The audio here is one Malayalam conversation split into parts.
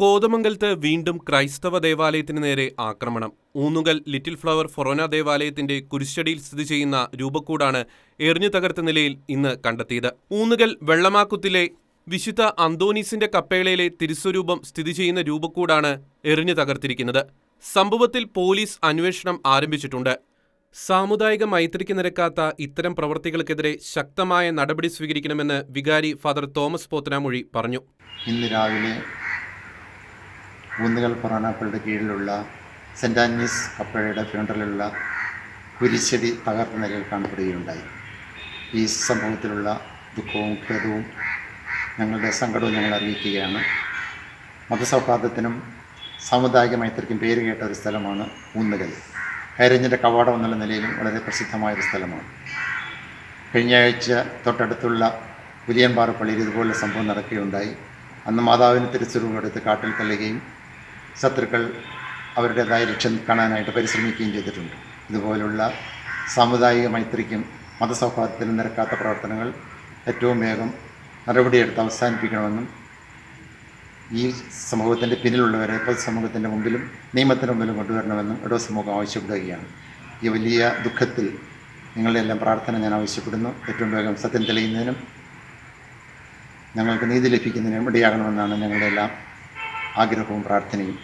കോതമംഗലത്ത് വീണ്ടും ക്രൈസ്തവ ദേവാലയത്തിന് നേരെ ആക്രമണം. ഊന്നുകൽ ലിറ്റിൽ ഫ്ലവർ ഫൊറോന ദേവാലയത്തിന്റെ കുരിശടിയിൽ സ്ഥിതി ചെയ്യുന്ന രൂപക്കൂടാണ് എറിഞ്ഞു തകർത്ത നിലയിൽ ഇന്ന് കണ്ടെത്തിയത്. ഊന്നുകൽ വെള്ളമാക്കുത്തിലെ വിശുദ്ധ അന്തോനീസിന്റെ കപ്പേളയിലെ തിരുസ്വരൂപം സ്ഥിതി ചെയ്യുന്ന രൂപക്കൂടാണ് എറിഞ്ഞു തകർത്തിരിക്കുന്നത്. സംഭവത്തിൽ പോലീസ് അന്വേഷണം ആരംഭിച്ചിട്ടുണ്ട്. സാമുദായിക മൈത്രിക്ക് നിരക്കാത്ത ഇത്തരം പ്രവർത്തികൾക്കെതിരെ ശക്തമായ നടപടി സ്വീകരിക്കണമെന്ന് വികാരി ഫാദർ തോമസ് പോത്തനാമൊഴി പറഞ്ഞു. ഇന്ന് രാവിലെ ഊന്നുകൽ പൊറാനാപ്പളുടെ കീഴിലുള്ള സെന്റ് ആൻമീസ് കപ്പഴയുടെ ഫ്യൂണ്ടറിലുള്ള കുരിശടി തകർത്ത നിലയിൽ കാണപ്പെടുകയുണ്ടായി. ഈ സംഭവത്തിലുള്ള ദുഃഖവും ഖേദവും ഞങ്ങളുടെ സങ്കടവും ഞങ്ങൾ അറിയിക്കുകയാണ്. മതസൗഹാർദ്ദത്തിനും സാമുദായിക മൈത്രിക്കും പേര് കേട്ട ഒരു സ്ഥലമാണ് ഊന്നുകൽ. ഹൈറേഞ്ചിന്റെ കവാടം എന്നുള്ള നിലയിലും വളരെ പ്രസിദ്ധമായ ഒരു സ്ഥലമാണ്. കഴിഞ്ഞ ആഴ്ച തൊട്ടടുത്തുള്ള പുലിയൻപാറ പള്ളിയിൽ ഇതുപോലുള്ള സംഭവം നടക്കുകയുണ്ടായി. അന്ന് മാതാവിന് തിരുസ്വരൂപം എടുത്ത് കാട്ടിൽ തള്ളുകയും ശത്രുക്കൾ അവരുടേതായ ലക്ഷ്യം കാണാനായിട്ട് പരിശ്രമിക്കുകയും ചെയ്തിട്ടുണ്ട്. ഇതുപോലുള്ള സാമുദായിക മൈത്രിക്കും മതസൗഹാർദ്ദത്തിനും നിരക്കാത്ത പ്രവർത്തനങ്ങൾ ഏറ്റവും വേഗം നടപടിയെടുത്ത് അവസാനിപ്പിക്കണമെന്നും ഈ സമൂഹത്തിന്റെ പിന്നിലുള്ളവരെ പൊതുസമൂഹത്തിന്റെ മുമ്പിലും നിയമത്തിന് മുമ്പിലും കൊണ്ടുവരണമെന്നും ഇടവ സമൂഹം ആവശ്യപ്പെടുകയാണ്. ഈ വലിയ ദുഃഖത്തിൽ നിങ്ങളുടെ എല്ലാം പ്രാർത്ഥന ഞാൻ ആവശ്യപ്പെടുന്നു. ഏറ്റവും വേഗം സത്യം തെളിയുന്നതിനും ഞങ്ങൾക്ക് നീതി ലഭിക്കുന്നതിനും ഇടയാകണമെന്നാണ് ഞങ്ങളുടെ എല്ലാം ആഗ്രഹവും പ്രാർത്ഥനയും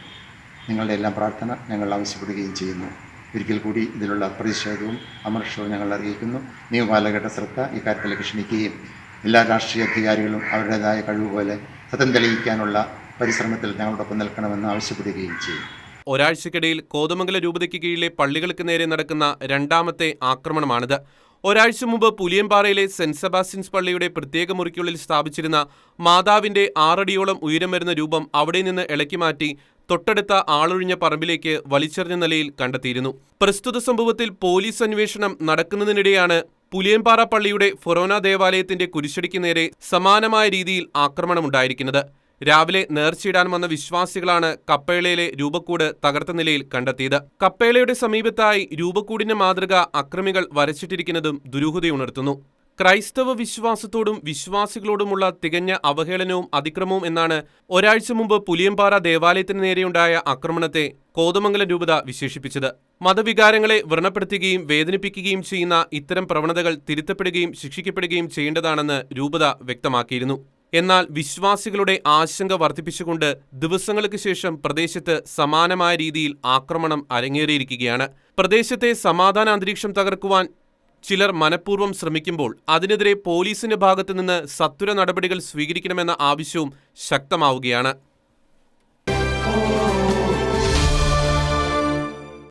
നിങ്ങളുടെ എല്ലാം പ്രാർത്ഥന ഞങ്ങൾ ആവശ്യപ്പെടുകയും ചെയ്യുന്നു. ഒരിക്കൽ കൂടി ഇതിലുള്ള പ്രതിഷേധവും അമർഷവും ഞങ്ങൾ അറിയിക്കുന്നു. നിയമപാലകരുടെ ശ്രദ്ധ ഇക്കാര്യത്തിലേക്ക് ക്ഷണിക്കുകയും എല്ലാ രാഷ്ട്രീയ അധികാരികളും അവരുടേതായ കഴിവുപോലെ സത്യം തെളിയിക്കാനുള്ള പരിശ്രമത്തിൽ ഞങ്ങളോടൊപ്പം നിൽക്കണമെന്ന് ആവശ്യപ്പെടുകയും ചെയ്യും. ഒരാഴ്ചക്കിടയിൽ കോതമംഗല രൂപതയ്ക്ക് കീഴിലെ പള്ളികൾക്ക് നേരെ നടക്കുന്ന രണ്ടാമത്തെ ആക്രമണമാണിത്. ഒരാഴ്ച മുമ്പ് പുലിയമ്പാറയിലെ സെന്റ് സെബാസ്റ്റ്യൻസ് പള്ളിയുടെ പ്രത്യേക മുറിക്കുള്ളിൽ സ്ഥാപിച്ചിരുന്ന മാതാവിന്റെ ആറടിയോളം ഉയരം വരുന്ന രൂപം അവിടെ നിന്ന് ഇളക്കി മാറ്റി തൊട്ടടുത്ത ആളൊഴിഞ്ഞ പറമ്പിലേക്ക് വലിച്ചെറിഞ്ഞ നിലയിൽ കണ്ടെത്തിയിരുന്നു. പ്രസ്തുത സംഭവത്തിൽ പോലീസ് അന്വേഷണം നടക്കുന്നതിനിടെയാണ് പുലിയമ്പാറ പള്ളിയുടെ ഫൊറോന ദേവാലയത്തിന്റെ കുരിശടിക്ക് നേരെ സമാനമായ രീതിയിൽ ആക്രമണമുണ്ടായിരിക്കുന്നത്. രാവിലെ നേർച്ചയിടാൻ വന്ന വിശ്വാസികളാണ് കപ്പേളയിലെ രൂപക്കൂട് തകർത്ത നിലയിൽ കണ്ടെത്തിയത്. കപ്പേളയുടെ സമീപത്തായി രൂപക്കൂടിന്റെ മാതൃക അക്രമികൾ വരച്ചിട്ടിരിക്കുന്നതും ദുരൂഹതയുണർത്തുന്നു ക്രൈസ്തവ വിശ്വാസത്തോടും വിശ്വാസികളോടുമുള്ള തികഞ്ഞ അവഹേളനവും അതിക്രമവും എന്നാണ് ഒരാഴ്ച മുമ്പ് പുലിയമ്പാറ ദേവാലയത്തിന് നേരെയുണ്ടായ ആക്രമണത്തെ കോതമംഗലം രൂപത വിശേഷിപ്പിച്ചത്. മതവികാരങ്ങളെ വ്രണപ്പെടുത്തുകയും വേദനിപ്പിക്കുകയും ചെയ്യുന്ന ഇത്തരം പ്രവണതകൾ തിരുത്തപ്പെടുകയും ശിക്ഷിക്കപ്പെടുകയും ചെയ്യേണ്ടതാണെന്ന് രൂപത വ്യക്തമാക്കിയിരുന്നു. എന്നാൽ വിശ്വാസികളുടെ ആശങ്ക വർദ്ധിപ്പിച്ചുകൊണ്ട് ദിവസങ്ങൾക്ക് ശേഷം പ്രദേശത്ത് സമാനമായ രീതിയിൽ ആക്രമണം അരങ്ങേറിയിരിക്കുകയാണ്. പ്രദേശത്തെ സമാധാന അന്തരീക്ഷം തകർക്കുവാൻ ചിലർ മനഃപൂർവം ശ്രമിക്കുമ്പോൾ അതിനെതിരെ പോലീസിന്റെ ഭാഗത്തുനിന്ന് സത്വര നടപടികൾ സ്വീകരിക്കണമെന്ന ആവശ്യവും ശക്തമാവുകയാണ്.